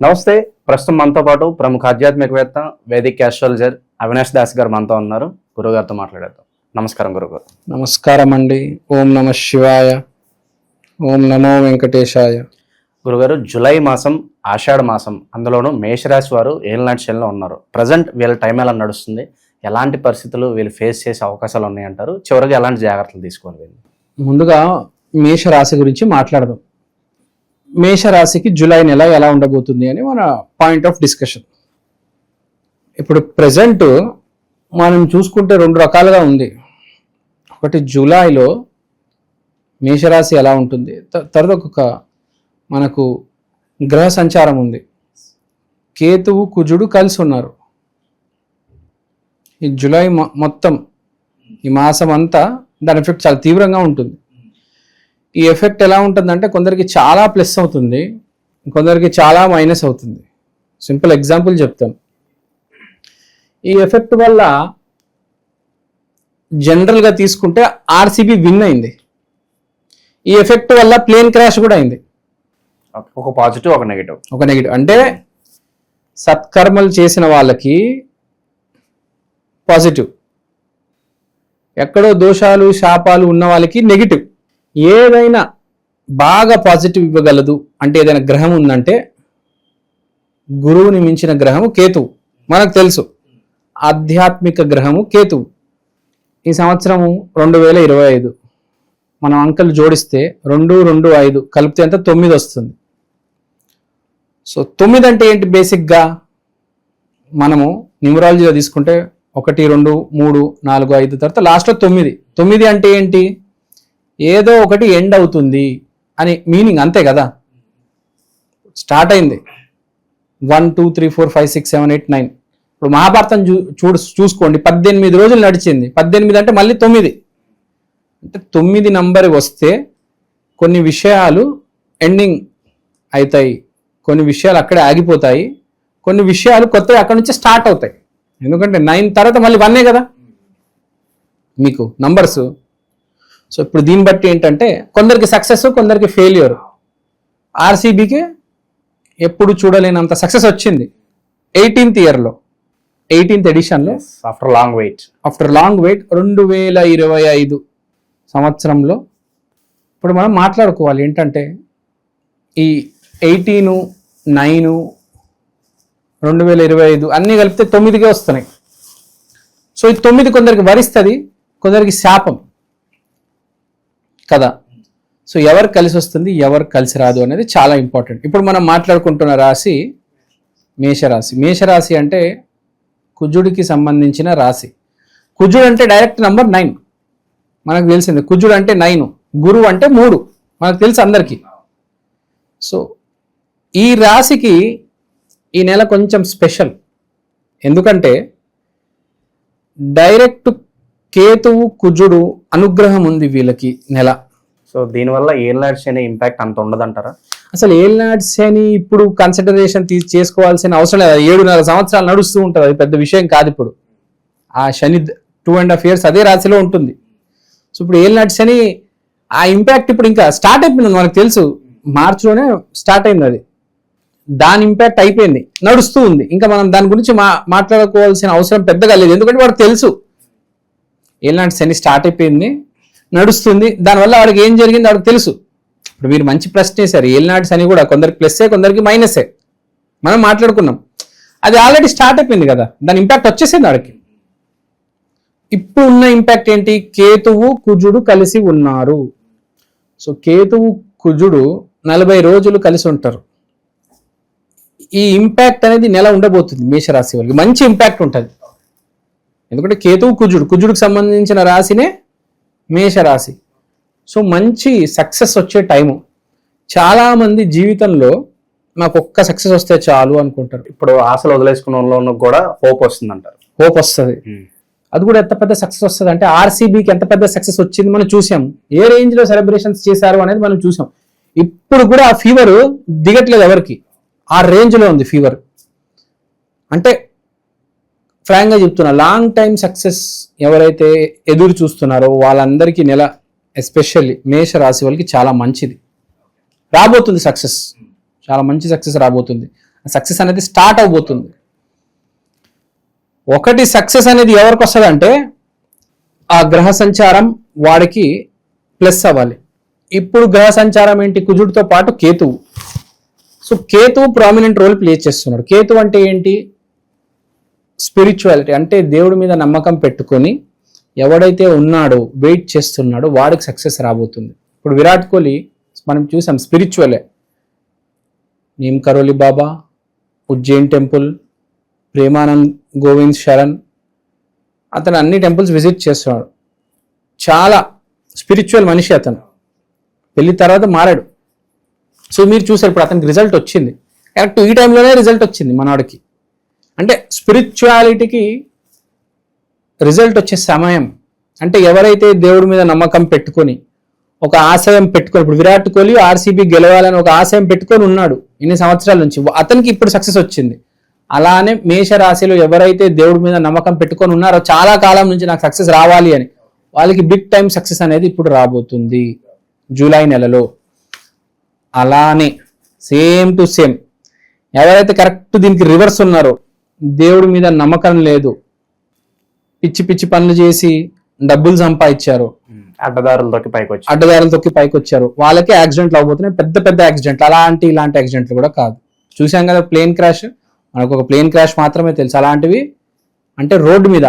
నమస్తే ప్రస్తుతం మనతో పాటు ప్రముఖ ఆధ్యాత్మికవేత్త వేదిక్ ఆస్ట్రాలజర్ అవినాష్ దాస్ గారు మనతో ఉన్నారు. గురుగారితో మాట్లాడేద్దాం. నమస్కారం గురుగారు నమస్కారం అండి. ఓం నమ శివాయ. ఓం నమో వెంకటేశాయ. గురుగారు జూలై మాసం ఆషాఢ మాసం అందులోనూ మేషరాశి వారు ఏళ్ళనాటి శనిలో ఉన్నారు. ప్రజెంట్ వీళ్ళ టైం ఎలా నడుస్తుంది? ఎలాంటి పరిస్థితులు వీళ్ళు ఫేస్ చేసే అవకాశాలు ఉన్నాయంటారు? చివరికి ఎలాంటి జాగ్రత్తలు తీసుకోవాలి వీళ్ళు? ముందుగా మేషరాశి గురించి మాట్లాడదాం. మేషరాశికి జూలై నెల ఎలా ఉండబోతుంది అని మన పాయింట్ ఆఫ్ డిస్కషన్ ఇప్పుడు ప్రజెంట్ మనం చూసుకుంటే రెండు రకాలుగా ఉంది. ఒకటి జూలైలో మేషరాశి ఎలా ఉంటుంది? త- తర్వాత ఒక మనకు గ్రహ సంచారం ఉంది. కేతువు కుజుడు కలిసి ఉన్నారు. ఈ జూలై మొ- మొత్తం ఈ మాసం అంతా దాని ఎఫెక్ట్ చాలా తీవ్రంగా ఉంటుంది. ఈ ఎఫెక్ట్ ఎలా ఉంటుందంటే కొందరికి చాలా ప్లస్ అవుతుంది కొందరికి చాలా మైనస్ అవుతుంది. సింపుల్ ఎగ్జాంపుల్ చెప్తాను ఈ ఎఫెక్ట్ వల్ల జనరల్గా తీసుకుంటే ఆర్సీబీ విన్ అయింది. ఈ ఎఫెక్ట్ వల్ల ప్లేన్ క్రాష్ కూడా అయింది. ఒక పాజిటివ్ ఒక నెగిటివ్. ఒక నెగిటివ్. అంటే సత్కర్మలు చేసిన వాళ్ళకి పాజిటివ్. ఎక్కడో దోషాలు శాపాలు ఉన్న వాళ్ళకి నెగిటివ్. ఏదైనా బాగా పాజిటివ్ ఇవ్వగలదు అంటే ఏదైనా గ్రహం ఉందంటే గురువుని మించిన గ్రహము కేతువు. మనకు తెలుసు. ఆధ్యాత్మిక గ్రహము కేతువు. ఈ సంవత్సరము రెండు వేల ఇరవై ఐదు. మనం అంకెలు జోడిస్తే రెండు రెండు ఐదు కలిపితే అంతా తొమ్మిది వస్తుంది. సో తొమ్మిది అంటే ఏంటి బేసిక్గా? మనము న్యూమరాలజీలో తీసుకుంటే ఒకటి రెండు మూడు నాలుగు ఐదు తర్వాత లాస్ట్లో తొమ్మిది. తొమ్మిది అంటే ఏంటి? ఏదో ఒకటి ఎండ్ అవుతుంది అని మీనింగ్ అంతే కదా? స్టార్ట్ అయింది. One two three four five six seven eight nine. ఇప్పుడు మహాభారతం చూ చూడు చూసుకోండి. పద్దెనిమిది రోజులు నడిచింది. పద్దెనిమిది అంటే మళ్ళీ తొమ్మిది. అంటే తొమ్మిది నంబర్ వస్తే కొన్ని విషయాలు ఎండింగ్ అవుతాయి. కొన్ని విషయాలు అక్కడే ఆగిపోతాయి. కొన్ని విషయాలు కొత్తవి అక్కడ నుంచి స్టార్ట్ అవుతాయి. ఎందుకంటే నైన్ తర్వాత మళ్ళీ వన్నే కదా? మీకు నంబర్స్ సో ఇప్పుడు దీన్ని బట్టి ఏంటంటే కొందరికి సక్సెస్ కొందరికి ఫెయిల్యూర్ ఆర్సీబీకి ఎప్పుడు చూడలేనంత సక్సెస్ వచ్చింది. ఎయిటీన్త్ ఇయర్లో eighteenth ఎడిషన్లో after long wait after long wait రెండు వేల ఇరవై ఐదు సంవత్సరంలో ఇప్పుడు మనం మాట్లాడుకోవాలి. ఏంటంటే ఈ ఎయిటీను నైను రెండు వేల ఇరవై ఐదు అన్నీ కలిపితే తొమ్మిదికే వస్తున్నాయి. సో ఈ తొమ్మిది కొందరికి వరిస్తుంది కొందరికి శాపం. కదా? సో ఎవరు కలిసి వస్తుంది ఎవరు కలిసి రాదు అనేది చాలా ఇంపార్టెంట్ ఇప్పుడు మనం మాట్లాడుకుంటున్న రాశి మేషరాశి. మేషరాశి అంటే కుజుడికి సంబంధించిన రాశి. కుజుడు అంటే డైరెక్ట్ నంబర్ నైన్ మనకు తెలిసింది కుజుడు అంటే నైన్ గురువు అంటే మూడు. మనకు తెలుసు అందరికీ. సో ఈ రాశికి ఈ నెల కొంచెం స్పెషల్ ఎందుకంటే డైరెక్ట్ కేతువు కుజుడు అనుగ్రహం ఉంది వీళ్ళకి నెల. సో దీనివల్ల ఏళ్ళనాటి శని ఇంపాక్ట్ అంత ఉండదంటారా? అసలు ఏళ్ళనాటి శని ఇప్పుడు కన్సిడరేషన్ తీ చేసుకోవాల్సిన అవసరం లేదు. ఏడున్నర సంవత్సరాలు నడుస్తూ ఉంటుంది. అది పెద్ద విషయం కాదు ఇప్పుడు. ఆ Shani two and half years అదే రాశిలో ఉంటుంది. సో ఇప్పుడు ఏళ్ళనాటి శని ఆ ఇంపాక్ట్ ఇప్పుడు ఇంకా స్టార్ట్ అయిపోయింది. మనకు తెలుసు. మార్చిలోనే స్టార్ట్ అయింది అది. దాని ఇంపాక్ట్ అయిపోయింది. నడుస్తూ ఉంది. ఇంకా మనం దాని గురించి మా మాట్లాడుకోవాల్సిన అవసరం పెద్దగా లేదు. ఎందుకంటే వాడికి తెలుసు. ఏళ్ళనాటి శని స్టార్ట్ అయిపోయింది నడుస్తుంది. దానివల్ల వాడికి ఏం జరిగింది వాడికి తెలుసు. ఇప్పుడు మీరు మంచి ప్రశ్న వేశారు. ఏళ్ళనాటి శని కూడా కొందరికి ప్లస్సే కొందరికి మైనసే మనం మాట్లాడుకున్నాం. అది ఆల్రెడీ స్టార్ట్ అయిపోయింది కదా. దాని ఇంపాక్ట్ వచ్చేసింది వాడికి ఇప్పుడు ఉన్న ఇంపాక్ట్ ఏంటి? కేతువు కుజుడు కలిసి ఉన్నారు. సో కేతువు కుజుడు నలభై రోజులు కలిసి ఉంటారు. ఈ ఇంపాక్ట్ అనేది నెల ఉండబోతుంది మేషరాశి వాళ్ళకి. మంచి ఇంపాక్ట్ ఉంటుంది. ఎందుకంటే కేతువు కుజుడు కుజుడికి సంబంధించిన రాశినే మేషరాశి. సో మంచి సక్సెస్ వచ్చే టైము చాలామంది జీవితంలో నాకు ఒక్క సక్సెస్ వస్తే చాలు అనుకుంటారు. ఇప్పుడు ఆశలు వదిలేసుకున్న కూడా హోప్ వస్తుంది అంటారు హోప్ వస్తుంది అది కూడా ఎంత పెద్ద సక్సెస్ వస్తుంది అంటే ఆర్సీబీకి ఎంత పెద్ద సక్సెస్ వచ్చింది మనం చూసాం. ఏ రేంజ్లో సెలబ్రేషన్స్ చేశారు అనేది మనం చూసాం. ఇప్పుడు కూడా ఆ ఫీవర్ దిగట్లేదు ఎవరికి? ఆ రేంజ్లో ఉంది ఫీవర్ అంటే ఫ్రాంక్గా చెప్తున్నా లాంగ్ టైం సక్సెస్ ఎవరైతే ఎదురు చూస్తున్నారో వాళ్ళందరికీ నెల ఎస్పెషల్లీ మేష రాశి వాళ్ళకి చాలా మంచిది. రాబోతుంది సక్సెస్ చాలా మంచి సక్సెస్ రాబోతుంది. సక్సెస్ అనేది స్టార్ట్ అవబోతుంది ఒకటి సక్సెస్ అనేది ఎవరికి వస్తుంది అంటే ఆ గ్రహ సంచారం వాడికి ప్లస్ అవ్వాలి. ఇప్పుడు గ్రహ సంచారం ఏంటి? కుజుడితో పాటు కేతువు. సో కేతువు ప్రామినెంట్ రోల్ ప్లే చేస్తున్నాడు. కేతు అంటే ఏంటి? స్పిరిచువాలిటీ అంటే దేవుడి మీద నమ్మకం పెట్టుకొని ఎవడైతే ఉన్నాడో వెయిట్ చేస్తున్నాడో వాడికి సక్సెస్ రాబోతుంది. ఇప్పుడు విరాట్ కోహ్లీ మనం చూసాం స్పిరిచువలే నీమ్ కరోలి బాబా ఉజ్జయిన్ టెంపుల్ ప్రేమానంద్ గోవింద్ శరణ్ అతను అన్ని టెంపుల్స్ విజిట్ చేస్తున్నాడు. చాలా స్పిరిచువల్ మనిషి అతను. పెళ్ళి తర్వాత మారాడు. సో మీరు చూసారు ఇప్పుడు అతనికి రిజల్ట్ వచ్చింది. కరెక్ట్ ఈ టైంలోనే రిజల్ట్ వచ్చింది మనవాడికి అంటే స్పిరిచువాలిటీకి రిజల్ట్ వచ్చే సమయం అంటే ఎవరైతే దేవుడి మీద నమ్మకం పెట్టుకొని ఒక ఆశయం పెట్టుకొని ఇప్పుడు విరాట్ కోహ్లీ ఆర్సీబీ గెలవాలని ఒక ఆశయం పెట్టుకొని ఉన్నాడు ఇన్ని సంవత్సరాల నుంచి. అతనికి ఇప్పుడు సక్సెస్ వచ్చింది. అలానే మేష రాశిలో ఎవరైతే దేవుడి మీద నమ్మకం పెట్టుకొని ఉన్నారో చాలా కాలం నుంచి నాకు సక్సెస్ రావాలి అని వాళ్ళకి బిగ్ టైం సక్సెస్ అనేది ఇప్పుడు రాబోతుంది జూలై నెలలో. అలానే సేమ్ టు సేమ్ ఎవరైతే కరెక్ట్ దీనికి రివర్స్ ఉన్నారో దేవుడి మీద నమ్మకం లేదు. పిచ్చి పిచ్చి పనులు చేసి డబ్బులు సంపాదించారు. అడ్డదారులతోకి పైకి వచ్చి అడ్డదారులు తొక్కి పైకి వచ్చారు వాళ్ళకే యాక్సిడెంట్లు అవబోతున్నాయి పెద్ద పెద్ద యాక్సిడెంట్లు. అలాంటి ఇలాంటి యాక్సిడెంట్లు కూడా కాదు. చూసాం కదా ప్లేన్ క్రాష్. మనకు ఒక ప్లేన్ క్రాష్ మాత్రమే తెలుసు. అలాంటివి అంటే రోడ్డు మీద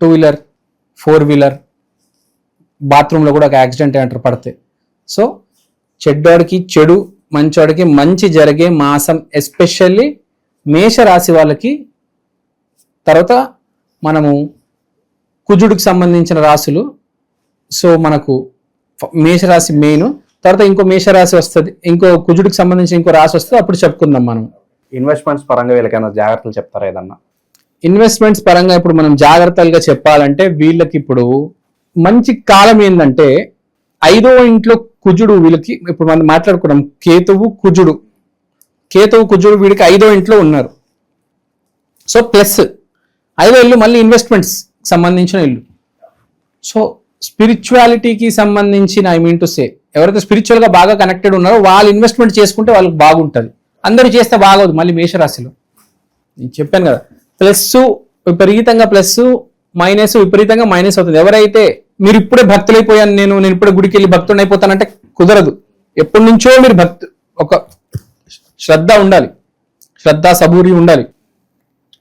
టూ వీలర్ ఫోర్ వీలర్ బాత్రూంలో కూడా ఒక యాక్సిడెంట్ అంటారు పడితే. సో చెడ్డోడికి చెడు మంచోడికి మంచి జరిగే మాసం ఎస్పెషల్లీ మేష రాశి వాళ్ళకి తర్వాత మనము కుజుడికి సంబంధించిన రాశులు. సో మనకు మేషరాశి మెయిన్. తర్వాత ఇంకో మేషరాశి వస్తుంది ఇంకో కుజుడికి సంబంధించి ఇంకో రాశి వస్తుంది అప్పుడు చెప్పుకుందాం మనం. ఇన్వెస్ట్మెంట్స్ పరంగా వీళ్ళకైనా జాగ్రత్తలు చెప్తారా ఏదన్నా? ఇన్వెస్ట్మెంట్స్ పరంగా ఇప్పుడు మనం జాగ్రత్తలుగా చెప్పాలంటే వీళ్ళకి ఇప్పుడు మంచి కాలం ఏంటంటే ఐదో ఇంట్లో కుజుడు వీళ్ళకి ఇప్పుడు మనం మాట్లాడుకున్నాం కేతువు కుజుడు. కేతువు కుజుడు వీడికి ఐదో ఇంట్లో ఉన్నారు. సో ప్లస్ ఐదో ఇల్లు మళ్ళీ ఇన్వెస్ట్మెంట్స్ సంబంధించిన ఇల్లు. సో స్పిరిచువాలిటీకి సంబంధించిన ఐ మీన్ టు సే ఎవరైతే స్పిరిచువల్గా బాగా కనెక్టెడ్ ఉన్నారో వాళ్ళు ఇన్వెస్ట్మెంట్ చేసుకుంటే వాళ్ళకి బాగుంటుంది. అందరూ చేస్తే బాగోదు మళ్ళీ మేషరాశిలో. నేను చెప్పాను కదా ప్లస్ విపరీతంగా ప్లస్ మైనస్ విపరీతంగా మైనస్ అవుతుంది. ఎవరైతే మీరు ఇప్పుడే భక్తులైపోయాను నేను నేను ఇప్పుడే గుడికి వెళ్ళి భక్తుని అయిపోతానంటే కుదరదు. ఎప్పటి నుంచో మీరు భక్తు ఒక శ్రద్ధ ఉండాలి. శ్రద్ధ సబూరి ఉండాలి.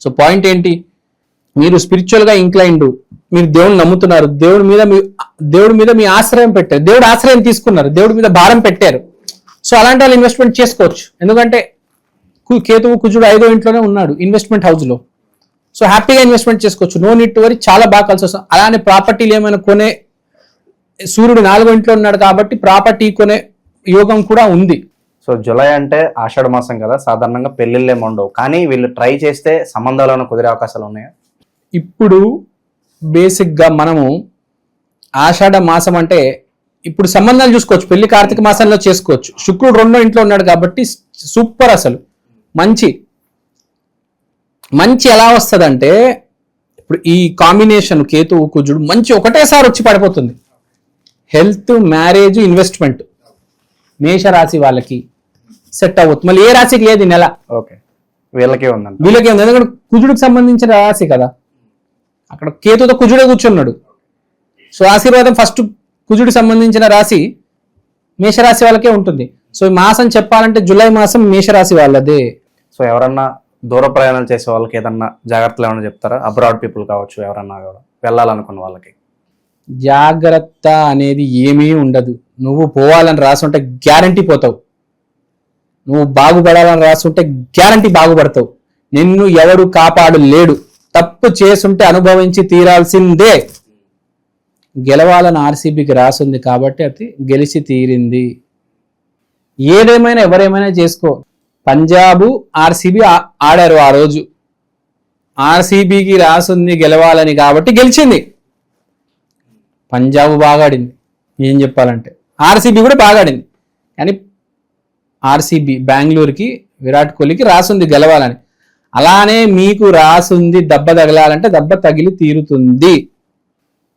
సో పాయింట్ ఏంటి? మీరు స్పిరిచువల్గా ఇంక్లైన్డ్ మీరు దేవుడిని నమ్ముతున్నారు. దేవుడి మీద మీ దేవుడి మీద మీ ఆశ్రయం పెట్టారు. దేవుడు ఆశ్రయం తీసుకున్నారు. దేవుడి మీద భారం పెట్టారు. సో అలాంటి వాళ్ళు ఇన్వెస్ట్మెంట్ చేసుకోవచ్చు. ఎందుకంటే కు- కేతువు కుజుడు ఐదో ఇంట్లోనే ఉన్నాడు ఇన్వెస్ట్మెంట్ హౌస్లో సో హ్యాపీగా ఇన్వెస్ట్మెంట్ చేసుకోవచ్చు. నో నీట్ వరి చాలా బాగా కలిసి వస్తుంది అలానే ప్రాపర్టీలు ఏమైనా కొనే సూర్యుడు నాలుగో ఇంట్లో ఉన్నాడు కాబట్టి ప్రాపర్టీ కొనే యోగం కూడా ఉంది. సో జూలై అంటే ఆషాఢ మాసం కదా సాధారణంగా పెళ్ళిళ్ళు ఉండవు కానీ వీళ్ళు ట్రై చేస్తే సంబంధాలను కుదిరే అవకాశాలు ఉన్నాయా? ఇప్పుడు బేసిక్గా మనము ఆషాఢ మాసం అంటే ఇప్పుడు సంబంధాలు చూసుకోవచ్చు. పెళ్ళి కార్తీక మాసంలో చేసుకోవచ్చు. శుక్రుడు రెండో ఇంట్లో ఉన్నాడు కాబట్టి సూపర్ అసలు. మంచి. మంచి ఎలా వస్తుందంటే ఇప్పుడు ఈ కాంబినేషన్ కేతు కుజుడు మంచి ఒకటేసారి వచ్చి పడిపోతుంది. హెల్త్ మ్యారేజ్ ఇన్వెస్ట్మెంట్ మేషరాశి వాళ్ళకి. సెట్ అవ్వద్దు మళ్ళీ ఏ రాశికి లేదు ఈ నెల. ఓకే. వీళ్ళకే ఉందంట. వీళ్ళకి ఏముంది ఎందుకంటే కుజుడికి సంబంధించిన రాశి కదా. అక్కడ కేతుతో కుజుడే కూర్చున్నాడు. సో ఆశీర్వాదం ఫస్ట్ కుజుడికి సంబంధించిన రాశి మేషరాశి వాళ్ళకే ఉంటుంది. సో ఈ మాసం చెప్పాలంటే జూలై మాసం మేషరాశి వాళ్ళదే. సో ఎవరన్నా దూర ప్రయాణాలు చేసే వాళ్ళకి ఏదన్నా జాగ్రత్తలు ఏమైనా చెప్తారా? అబ్రాడ్ పీపుల్ కావచ్చు ఎవరన్నా కూడా. వెళ్ళాలనుకున్న వాళ్ళకి. జాగ్రత్త అనేది ఏమీ ఉండదు. నువ్వు పోవాలని రాసుంటే గ్యారంటీ పోతావు. నువ్వు బాగుపడాలని రాసుంటే గ్యారంటీ బాగుపడతావు. నిన్ను ఎవరు కాపాడు లేడు తప్పు చేసుంటే అనుభవించి తీరాల్సిందే. గెలవాలని ఆర్సీబీకి రాసుంది కాబట్టి అది గెలిచి తీరింది. ఏదేమైనా ఎవరేమైనా చేసుకో. పంజాబ్ ఆర్సీబీ ఆడారు ఆ రోజు. ఆర్సీబీకి రాసుంది గెలవాలని కాబట్టి గెలిచింది. పంజాబ్ బాగా ఆడింది ఏం చెప్పాలంటే. ఆర్సీబీ కూడా బాగా ఆడింది కానీ ఆర్సీబీ బెంగళూరుకి విరాట్ కోహ్లీకి రాసుంది గెలవాలని. అలానే మీకు రాసుంది దెబ్బ తగలాలంటే దెబ్బ తగిలి తీరుతుంది.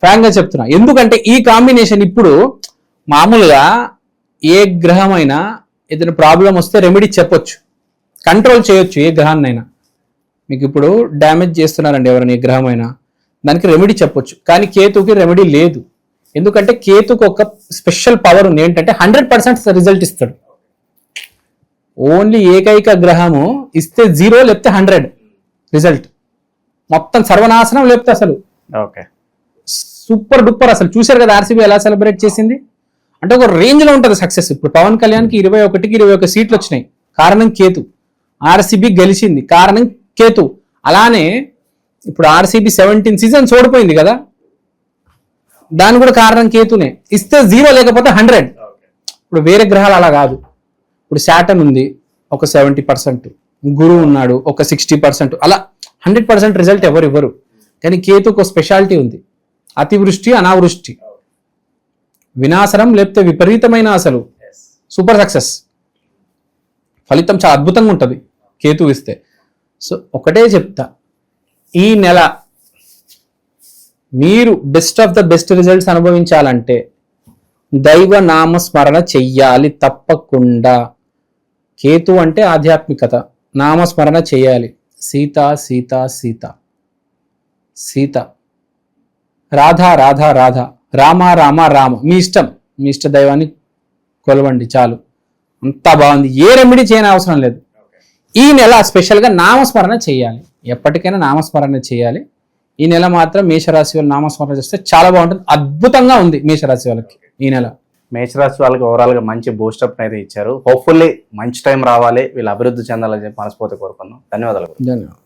ఫ్రాంక్గా చెప్తున్నా. ఎందుకంటే ఈ కాంబినేషన్ ఇప్పుడు మామూలుగా ఏ గ్రహమైనా ఏదైనా ప్రాబ్లం వస్తే రెమెడీ చెప్పొచ్చు. కంట్రోల్ చేయొచ్చు ఏ గ్రహాన్నైనా. మీకు ఇప్పుడు డ్యామేజ్ చేస్తున్నారండి ఎవరైనా ఏ గ్రహం అయినా దానికి రెమెడీ చెప్పొచ్చు. కానీ కేతుకి రెమెడీ లేదు. ఎందుకంటే కేతుకు ఒక స్పెషల్ పవర్ ఉంది. ఏంటంటే హండ్రెడ్ పర్సెంట్ రిజల్ట్ ఇస్తాడు. ఓన్లీ ఏకైక గ్రహము ఇస్తే జీరో లేకపోతే హండ్రెడ్ రిజల్ట్. మొత్తం సర్వనాశనం లేకపోతే అసలు. ఓకే. సూపర్ డూపర్ అసలు. చూశారు కదా ఆర్సీబీ ఎలా సెలబ్రేట్ చేసింది? అంటే ఒక రేంజ్లో ఉంటుంది సక్సెస్. ఇప్పుడు పవన్ కళ్యాణ్కి ఇరవై ఒకటికి ఇరవై ఒక సీట్లు వచ్చినాయి. కారణం కేతు. ఆర్సీబీ గెలిచింది. కారణం కేతు. అలానే ఇప్పుడు ఆర్సీబీ సెవెంటీన్ సీజన్స్ ఓడిపోయింది కదా. దాని కూడా కారణం కేతునే. ఇస్తే జీరో లేకపోతే హండ్రెడ్. ఇప్పుడు వేరే గ్రహాలు అలా కాదు. ఇప్పుడు శాటన్ ఉంది ఒక సెవెంటీ పర్సెంట్. గురువు ఉన్నాడు ఒక సిక్స్టీ పర్సెంట్. అలా హండ్రెడ్ పర్సెంట్ రిజల్ట్ ఎవరు ఇవ్వరు. కానీ కేతుకు ఒక స్పెషాలిటీ ఉంది. అతివృష్టి అనావృష్టి. వినాశనం లేకపోతే విపరీతమైన అసలు. సూపర్ సక్సెస్ ఫలితం చాలా అద్భుతంగా ఉంటుంది కేతు ఇస్తే. సో ఒకటే చెప్తా. ఈ నెల మీరు best of the best results అనుభవించాలంటే దైవ నామస్మరణ చెయ్యాలి తప్పకుండా. కేతు అంటే ఆధ్యాత్మికత. నామస్మరణ చేయాలి. సీత సీత సీత. సీత. రాధా రాధా రాధా. రామ రామ రామ. మీ ఇష్టం. మీ ఇష్ట దైవాన్ని కొలవండి. చాలు. అంతా బాగుంది. ఏ రెమెడీ చేయని అవసరం లేదు. ఈ నెల స్పెషల్గా నామస్మరణ చేయాలి. ఎప్పటికైనా నామస్మరణ చేయాలి. ఈ నెల మాత్రం మేషరాశి వాళ్ళు నామస్మరణ చేస్తే చాలా బాగుంటుంది. అద్భుతంగా ఉంది మేషరాశి వాళ్ళకి ఈ నెల. మేషరాశి వాళ్ళకి ఓవరాల్గా మంచి బూస్టప్ అయితే ఇచ్చారు. హోప్ఫుల్లీ మంచి టైం రావాలి. వీళ్ళు అభివృద్ధి చెందాలని చెప్పి మనస్ఫూర్తి కోరుకున్నాం ధన్యవాదాలు ధన్యవాదాలు.